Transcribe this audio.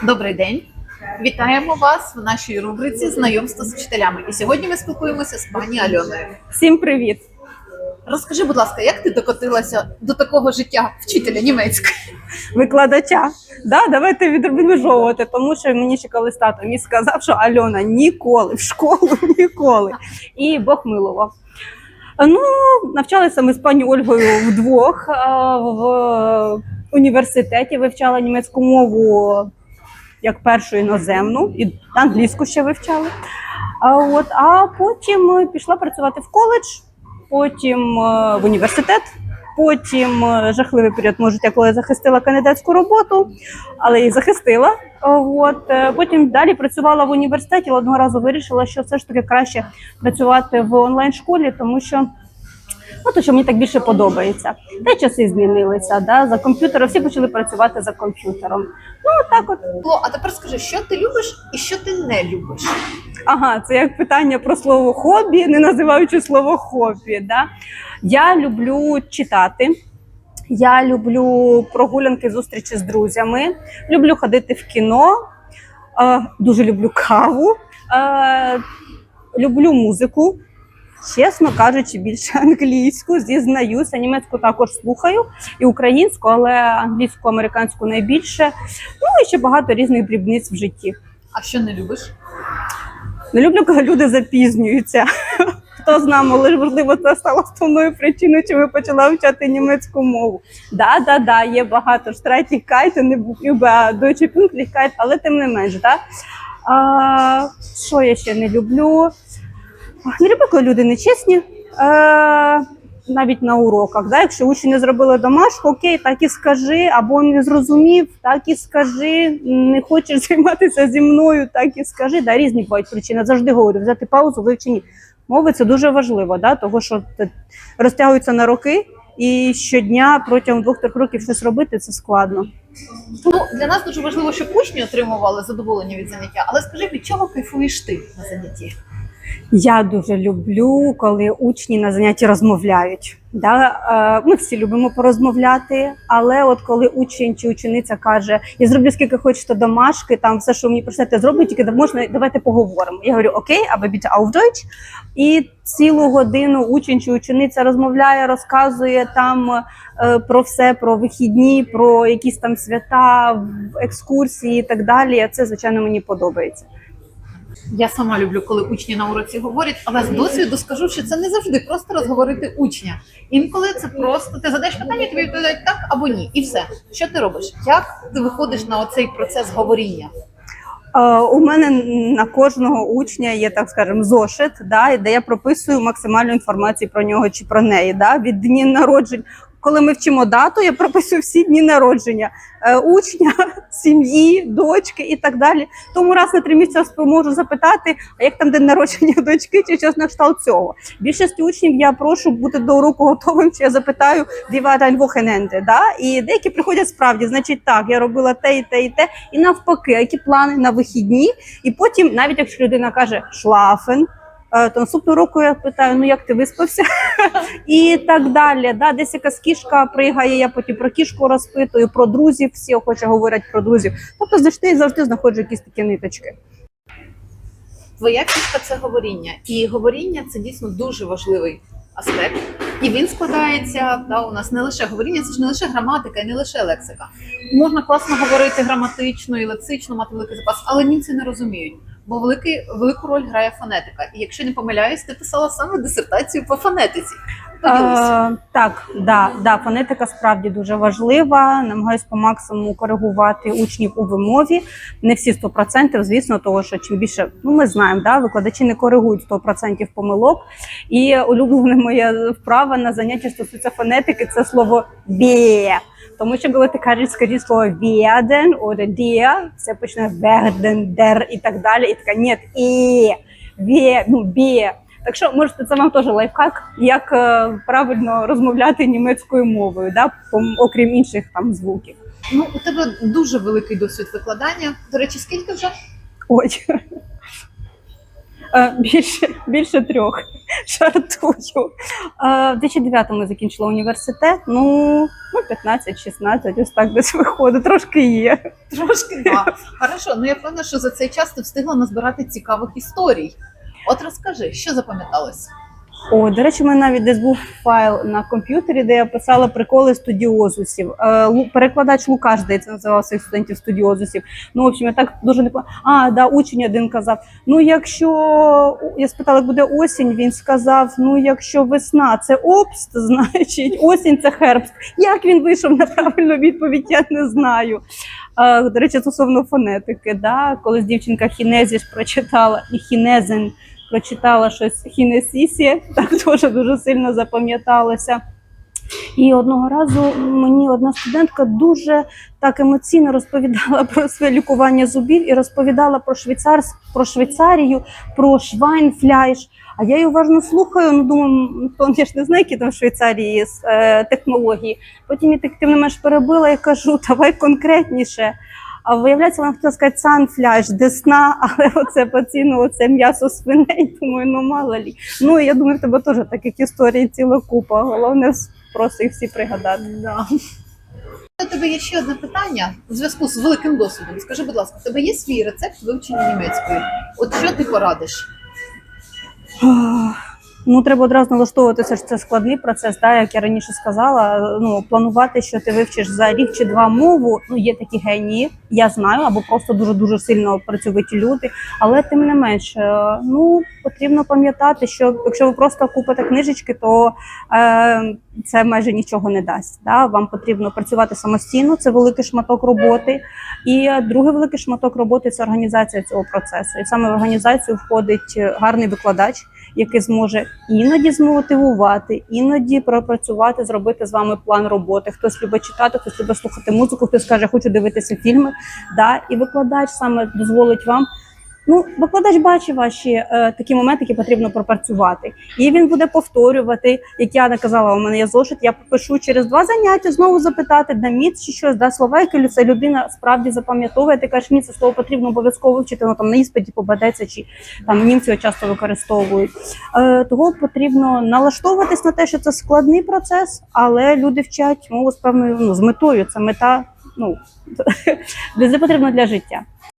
Добрий день. Вітаємо вас в нашій рубриці Знайомство з вчителями. І сьогодні ми спілкуємося з пані Альоною. Всім привіт! Розкажи, будь ласка, як ти докотилася до такого життя вчителя німецької? Викладача. Да, давайте відмежовувати, тому що мені ще колись тато мій сказав, що Альона ніколи в школу ніколи. І Бог милував. Ну, навчалися ми з пані Ольгою вдвох в університеті, вивчала німецьку мову як першу іноземну, і англійську ще вивчали. А, от, а потім пішла працювати в коледж, потім е, в університет. Потім е, жахливий період може життя, коли я захистила кандидатську роботу, але її захистила. Е, От е, потім далі працювала в університеті. Одного разу вирішила, що все ж таки краще працювати в онлайн школі, тому що ну, то, що мені так більше подобається. Та й часи змінилися. Да? За комп'ютером всі почали працювати за комп'ютером. Ну так от О, а тепер скажи, що ти любиш і що ти не любиш? Ага, це як питання про слово хобі, не називаючи слово хобі. Да? Я люблю читати. Я люблю прогулянки, зустрічі з друзями. Люблю ходити в кіно. Е, дуже люблю каву. Е, люблю музику. Чесно кажучи, більше англійську зізнаюся. Німецьку також слухаю і українську, але англійську, американську найбільше. Ну і ще багато різних дрібниць в житті. А що не любиш? Не люблю, коли люди запізнюються. Хто з нами, але можливо, це стало основною причиною, чому я почала вчати німецьку мову. Да, да, да, є багато штрайтікайте, не über Deutsche Pünktlichkeit, але тим не менш, да. А, що я ще не люблю? Не люблю, коли люди нечесні. Е, навіть на уроках. Да? Якщо учні не зробили домашку, окей, так і скажи, або не зрозумів, так і скажи. Не хочеш займатися зі мною, так і скажи. Да, різні бувають причини. Завжди говорю, взяти паузу, вивчені мови це дуже важливо, да? того що розтягуються на роки, і щодня протягом двох-трьох років щось робити це складно. Ну, для нас дуже важливо, щоб учні отримували задоволення від заняття. Але скажи, від чого кайфуєш ти на занятті? Я дуже люблю, коли учні на занятті розмовляють. Да? Е, Ми всі любимо порозмовляти, але от коли учень чи учениця каже: Я зроблю скільки хочете домашки, там все, що мені просите, зроблю, тільки можна, давайте поговоримо. Я говорю, окей, або auf Deutsch. І цілу годину учень чи учениця розмовляє, розказує там е, про все, про вихідні, про якісь там свята, екскурсії і так далі. Це, звичайно, мені подобається. Я сама люблю, коли учні на уроці говорять, але з досвіду скажу, що це не завжди просто розговорити учня. Інколи це просто ти задаєш питання, тобі відповідають так або ні, і все. Що ти робиш? Як ти виходиш на оцей процес говоріння? Е, У мене на кожного учня є, так скажемо, зошит, да, де я прописую максимальну інформацію про нього чи про неї. Да, від днів народжень. Коли ми вчимо дату, я прописую всі дні народження е, учня, сім'ї, дочки і так далі. Тому раз на три місяці можу запитати, а як там день народження дочки, чи щось на кшталт цього. Більшості учнів я прошу бути до уроку готовим, чи я запитаю діватань вохененте. Да? І деякі приходять справді, значить, так, я робила те і те, і те, і навпаки, які плани на вихідні. І потім, навіть якщо людина каже шлафен, то наступного року я питаю: ну як ти виспався? і так далі. Да? Десь якась кішка пригає, я потім про кішку розпитую, про друзів, всі охоче говорять про друзів. Тобто завжди завжди знаходжу якісь такі ниточки. Твоя фішка це говоріння, і говоріння це дійсно дуже важливий аспект. І він складається да, у нас не лише говоріння, це ж не лише граматика і не лише лексика. Можна класно говорити граматично і лексично, мати великий запас, але німці не розуміють. Бо великий, велику роль грає фонетика. І якщо не помиляюсь, ти писала саме дисертацію по фонетиці. Е, так, да, да, фонетика справді дуже важлива. Намагаюсь по максимуму коригувати учнів у вимові. Не всі 100%, звісно, того що чим більше, ну ми знаємо, да, викладачі не коригують 100% помилок. І улюблена моя вправа на заняття стосується фонетики це слово бє. Тому що коли ти кажеш, скажіть слово werden oder der, все почне werden, der і так далі. І така ні, і, вє, ну, бє. Так що можете це вам теж лайфхак, як е, правильно розмовляти німецькою мовою, да, окрім інших там звуків. Ну, у тебе дуже великий досвід викладання. До речі, скільки вже? Ой. Е, Більше, більше трьох. Жартую. Е, В 2009-му закінчила університет. Ну, ну 15-16, ось так десь виходить. Трошки є. Трошки да. Хорошо, ну я певна, що за цей час ти встигла назбирати цікавих історій. От розкажи, що запам'яталось? О, до речі, у мене навіть десь був файл на комп'ютері, де я писала приколи студіозусів. Е, перекладач Лукаш, здається, називав своїх студентів студіозусів. Ну, в общем, я так дуже не А, да, учень один казав: ну, якщо я спитала, як буде осінь, він сказав: ну, якщо весна це обст, значить осінь це хербст. Як він вийшов на правильну відповідь, я не знаю. Е, До речі, стосовно фонетики, да, колись дівчинка Хінезіш прочитала і Хінезен прочитала щось Хінесісі, так теж дуже сильно запам'яталося. І одного разу мені одна студентка дуже так емоційно розповідала про своє лікування зубів і розповідала про Швейцарськ, про Швейцарію, про Швайнфляйш. А я її уважно слухаю, ну думаю, то я ж не знаю, які там в Швейцарії е, технології. Потім я так тим не менш перебила і кажу, давай конкретніше. А виявляється, вона хотіла сказати санфляж, десна, але оце по ціну, оце м'ясо свиней. Думаю, ну мало лі. Ну і я думаю, в тебе теж таких історій ціла купа. Головне просто їх всі пригадати. Да. У тебе є ще одне питання у зв'язку з великим досвідом. Скажи, будь ласка, у тебе є свій рецепт вивчення німецької? От що ти порадиш? Ну, треба одразу налаштовуватися, що це складний процес. Да, як я раніше сказала, ну планувати, що ти вивчиш за рік чи два мову. Ну є такі генії, я знаю, або просто дуже дуже сильно працьовиті люди. Але тим не менш, е, ну потрібно пам'ятати, що якщо ви просто купите книжечки, то е, це майже нічого не дасть. Да? Вам потрібно працювати самостійно, це великий шматок роботи. І другий великий шматок роботи це організація цього процесу. І саме в організацію входить гарний викладач, який зможе іноді змотивувати, іноді пропрацювати, зробити з вами план роботи. Хтось любить читати, хтось любить слухати музику, хтось каже, хочу дивитися фільми. Да? І викладач саме дозволить вам. Ну, викладач бачить ваші е, такі моменти, які потрібно пропрацювати. І він буде повторювати, як я наказала, у мене є зошит, я попишу через два заняття, знову запитати, да міц чи щось, да слова, які ця людина справді запам'ятовує. Ти кажеш, мені це слово потрібно обов'язково вчити, ну там на іспиті попадеться, чи там німці його часто використовують. Е, того потрібно налаштовуватись на те, що це складний процес, але люди вчать мову з певною ну, з метою. Це мета, ну це потрібно для життя.